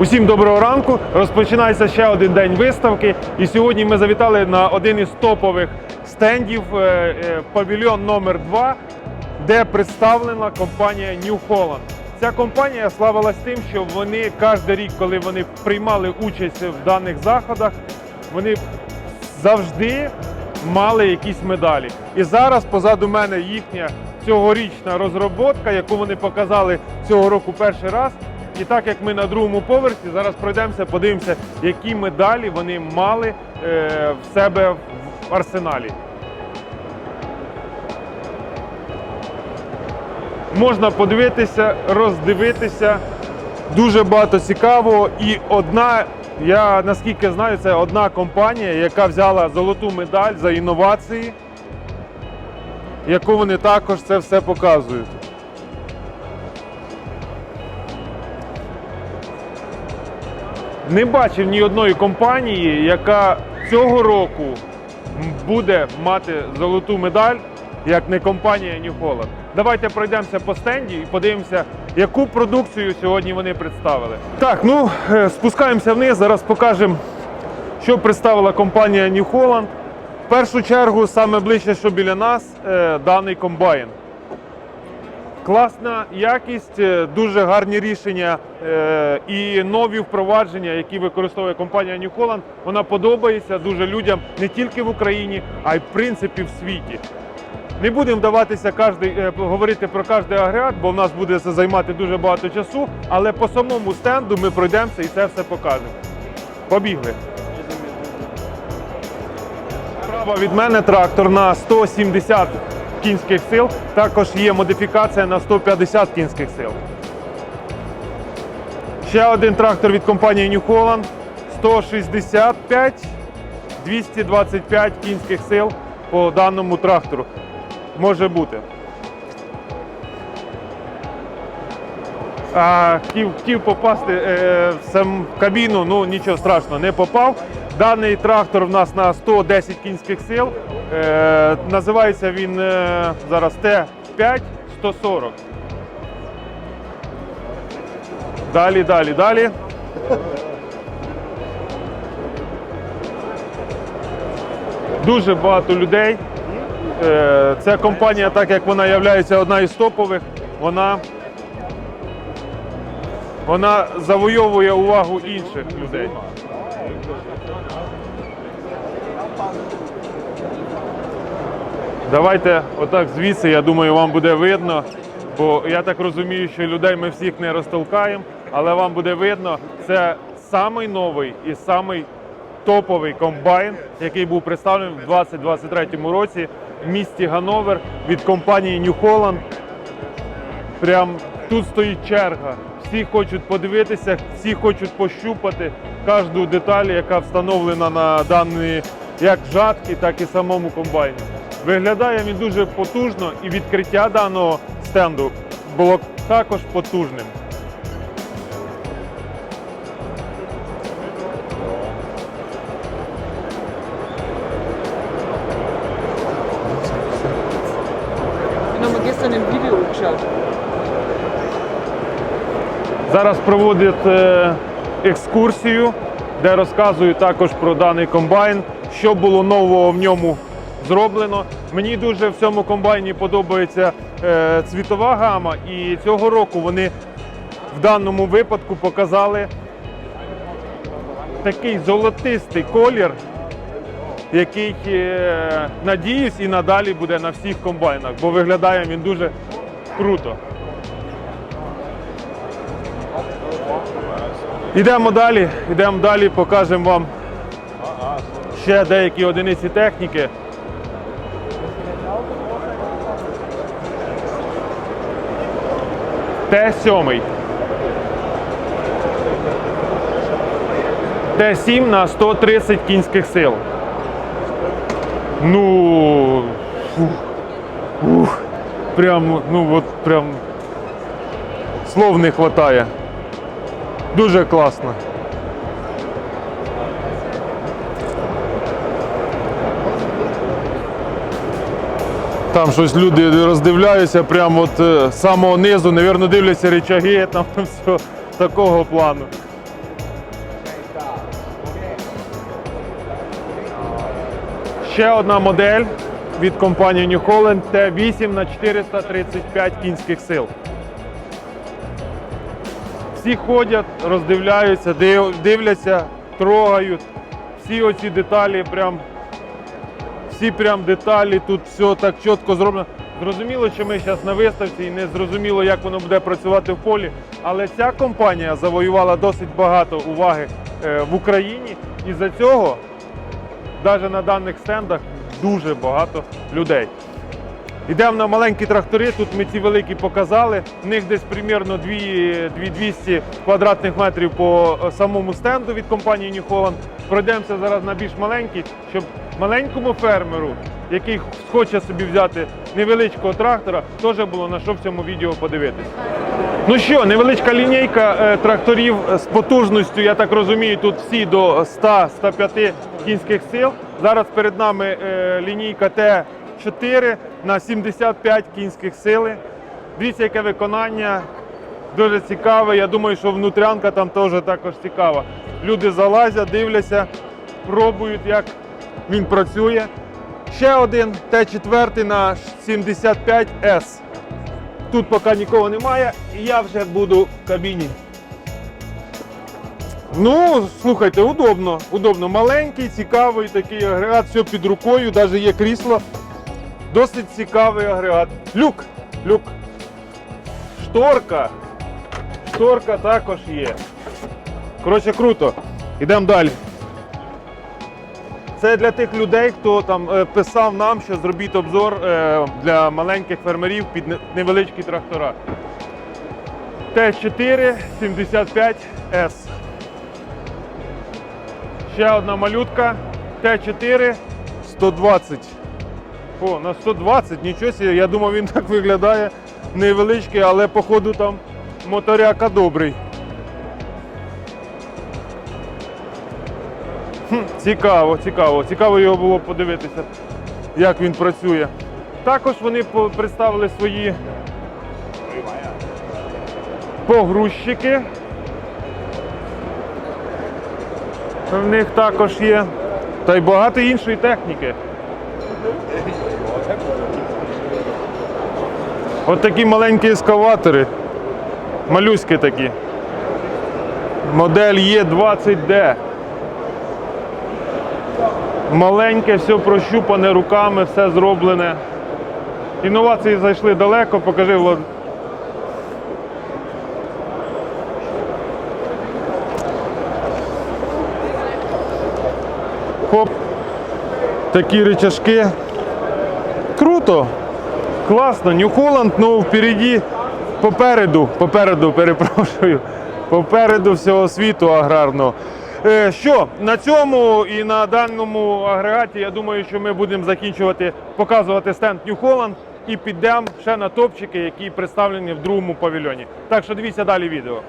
Усім доброго ранку. Розпочинається ще один день виставки. І сьогодні ми завітали на один із топових стендів е, е, павільйон номер 2 де представлена компанія New Holland. Ця компанія славилась тим, що вони кожен рік, коли вони приймали участь в даних заходах, вони завжди мали якісь медалі. І зараз позаду мене їхня цьогорічна розробка, яку вони показали цього року перший раз. І так як ми на другому поверсі, зараз пройдемося, подивимося, які медалі вони мали е, в себе в арсеналі. Можна подивитися, роздивитися. Дуже багато цікавого. І одна, я наскільки знаю, це одна компанія, яка взяла золоту медаль за інновації, яку вони також це все показують. Не бачив ні одної компанії, яка цього року буде мати золоту медаль, як не компанія New Holland. Давайте пройдемося по стенді і подивимося, яку продукцію сьогодні вони представили. Так, ну е, спускаємося вниз. Зараз покажемо, що представила компанія New Holland. В першу чергу, саме ближче, що біля нас, е, даний комбайн. Класна якість, е, дуже гарні рішення е, і нові впровадження, які використовує компанія New Holland. Вона подобається дуже людям не тільки в Україні, а й в принципі в світі. Не будемо вдаватися кожний, е, говорити про кожний агрегат, бо в нас буде це займати дуже багато часу. Але по самому стенду ми пройдемося і це все покажемо. Побігли. Справа від мене трактор на 170 кінських сил. Також є модифікація на 150 кінських сил. Ще один трактор від компанії New Holland 165 225 кінських сил по даному трактору. Може бути. А, хотів, хотів попасти е, в сам кабіну, ну нічого страшного, не попав. Даний трактор в нас на 110 кінських сил. Е, називається він е, зараз Т5 140. Далі, далі, далі. Дуже багато людей. Е, Ця компанія, так як вона є одна із топових, вона, вона завойовує увагу інших людей. Давайте отак звідси, я думаю, вам буде видно. Бо я так розумію, що людей ми всіх не розтолкаємо, але вам буде видно, це самий новий і самий топовий комбайн, який був представлений в 2023 році в місті Ганновер від компанії New Holland. Прям тут стоїть черга. Всі хочуть подивитися, всі хочуть пощупати кожну деталь, яка встановлена на даній як жатки, так і самому комбайні. Виглядає він дуже потужно, і відкриття даного стенду було також потужним. Haben wir. Зараз проводять е, екскурсію, де розказують також про даний комбайн, що було нового в ньому зроблено. Мені дуже в цьому комбайні подобається е, цвітова гама, і цього року вони в даному випадку показали такий золотистий колір, який, е, надіюсь, і надалі буде на всіх комбайнах, бо виглядає він дуже круто. Йдемо далі, йдемо далі, покажемо вам ще деякі одиниці техніки. Т7. Т7 на 130 кінських сил. Ну. Ух, ух, прям, ну от прям слов не вистачає. Дуже класно. Там щось люди роздивляються, прямо е, з самого низу, навірно, дивляться речаги, там все такого плану. Ще одна модель від компанії New Holland – T8 на 435 кінських сил. Всі ходять, роздивляються, дивляться, трогають. Всі оці деталі, прям, всі прям деталі, тут все так чітко зроблено. Зрозуміло, що ми зараз на виставці і не зрозуміло, як воно буде працювати в полі. Але ця компанія завоювала досить багато уваги е, в Україні. І за цього навіть на даних стендах дуже багато людей. Йдемо на маленькі трактори, тут ми ці великі показали. В них десь примірно 2 200 квадратних метрів по е, самому стенду від компанії Holland. Пройдемося зараз на більш маленький, щоб маленькому фермеру, який хоче собі взяти невеличкого трактора, теж було на що в цьому відео подивитись. Ну що, невеличка лінійка е, тракторів з потужністю, я так розумію, тут всі до 100-105 кінських сил. Зараз перед нами е, лінійка Т4 на 75 кінських сили. Дивіться, яке виконання. Дуже цікаве. Я думаю, що внутрянка там теж також цікава. Люди залазять, дивляться, пробують, як він працює. Ще один Т4 на 75С. Тут поки нікого немає, і я вже буду в кабіні. Ну, слухайте, удобно. Удобно. Маленький, цікавий такий агрегат, все під рукою, навіть є крісло. Досить цікавий агрегат. Люк, люк. Шторка. Шторка також є. Коротше, круто. Йдемо далі. Це для тих людей, хто там е, писав нам, що зробіть обзор е, для маленьких фермерів під невеличкі трактора. Т4 75С. Ще одна малютка. Т4 120. О, на 120, нічого собі. Я думав, він так виглядає невеличкий, але походу там моторяка добрий. Хм, Цікаво, цікаво. Цікаво його було подивитися, як він працює. Також вони представили свої погрузчики. В них також є. Та й багато іншої техніки. От такі маленькі ескаватори. Малюські такі. Модель Є20D. Маленьке, все прощупане руками, все зроблене. Інновації зайшли далеко, покажи Влад. Хоп. Такі речашки. Круто. Класно. New Holland, ну впереді, попереду, попереду, перепрошую, попереду всього світу аграрного. Е, що, на цьому і на даному агрегаті, я думаю, що ми будемо закінчувати, показувати стенд New Holland і підемо ще на топчики, які представлені в другому павільйоні. Так що дивіться далі відео.